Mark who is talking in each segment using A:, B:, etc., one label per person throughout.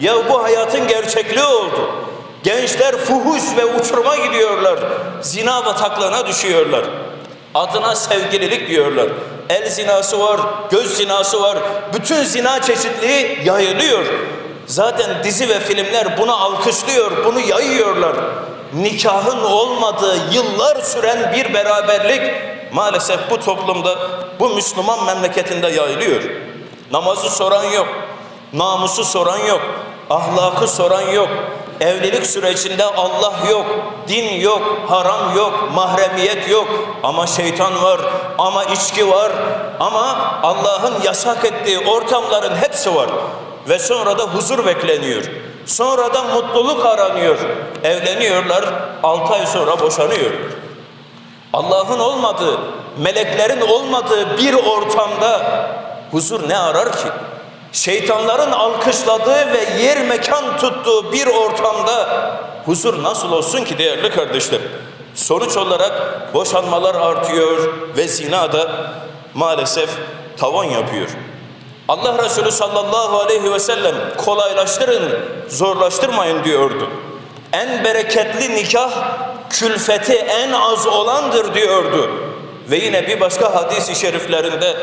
A: Ya bu hayatın gerçekliği oldu. Gençler fuhuş ve uçuruma gidiyorlar. Zina bataklığına düşüyorlar. Adına sevgililik diyorlar. El zinası var, göz zinası var. Bütün zina çeşitliği yayılıyor. Zaten dizi ve filmler bunu alkışlıyor, bunu yayıyorlar. Nikahın olmadığı yıllar süren bir beraberlik maalesef bu toplumda, bu Müslüman memleketinde yayılıyor. Namazı soran yok, namusu soran yok, ahlakı soran yok. Evlilik sürecinde Allah yok, din yok, haram yok, mahremiyet yok. Ama şeytan var, ama içki var, ama Allah'ın yasak ettiği ortamların hepsi var. Ve sonra da huzur bekleniyor. Sonra da mutluluk aranıyor. Evleniyorlar, altı ay sonra boşanıyor. Allah'ın olmadığı, meleklerin olmadığı bir ortamda huzur ne arar ki? Şeytanların alkışladığı ve yer mekan tuttuğu bir ortamda huzur nasıl olsun ki değerli kardeşler? Sonuç olarak boşanmalar artıyor ve zina da maalesef tavan yapıyor. Allah Resulü sallallahu aleyhi ve sellem kolaylaştırın, zorlaştırmayın diyordu. En bereketli nikah külfeti en az olandır diyordu. Ve yine bir başka hadis-i şeriflerinde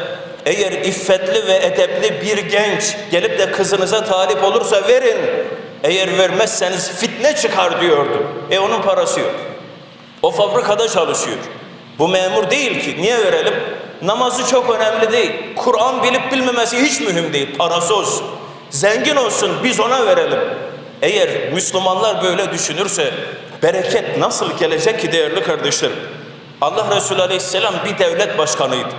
A: eğer iffetli ve edepli bir genç gelip de kızınıza talip olursa verin. Eğer vermezseniz fitne çıkar diyordu. E onun parası yok. O fabrikada çalışıyor. Bu memur değil ki. Niye verelim? Namazı çok önemli değil. Kur'an bilip bilmemesi hiç mühim değil. Parası olsun. Zengin olsun biz ona verelim. Eğer Müslümanlar böyle düşünürse bereket nasıl gelecek ki değerli kardeşlerim? Allah Resulü Aleyhisselam bir devlet başkanıydı.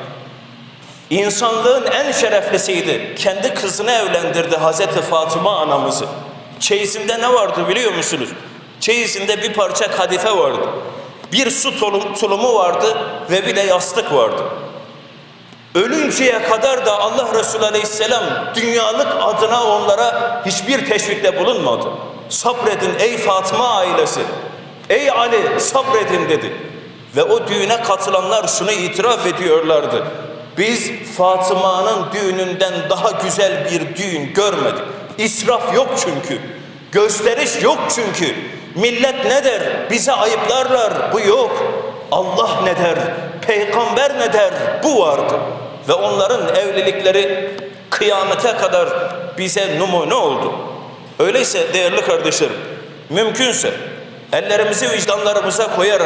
A: İnsanlığın en şereflisiydi. Kendi kızını evlendirdi Hazreti Fatıma anamızı. Çeyizinde ne vardı biliyor musunuz? Çeyizinde bir parça kadife vardı. Bir su tulum, tulumu vardı ve bir de yastık vardı. Ölünceye kadar da Allah Resulü Aleyhisselam dünyalık adına onlara hiçbir teşvikte bulunmadı. Sabredin ey Fatıma ailesi. Ey Ali sabredin dedi. Ve o düğüne katılanlar şunu itiraf ediyorlardı. Biz Fatıma'nın düğününden daha güzel bir düğün görmedik. İsraf yok çünkü. Gösteriş yok çünkü. Millet ne der? Bize ayıplarlar. Bu yok. Allah ne der? Peygamber ne der? Bu vardı. Ve onların evlilikleri kıyamete kadar bize numune oldu. Öyleyse değerli kardeşlerim, mümkünse ellerimizi vicdanlarımıza koyarak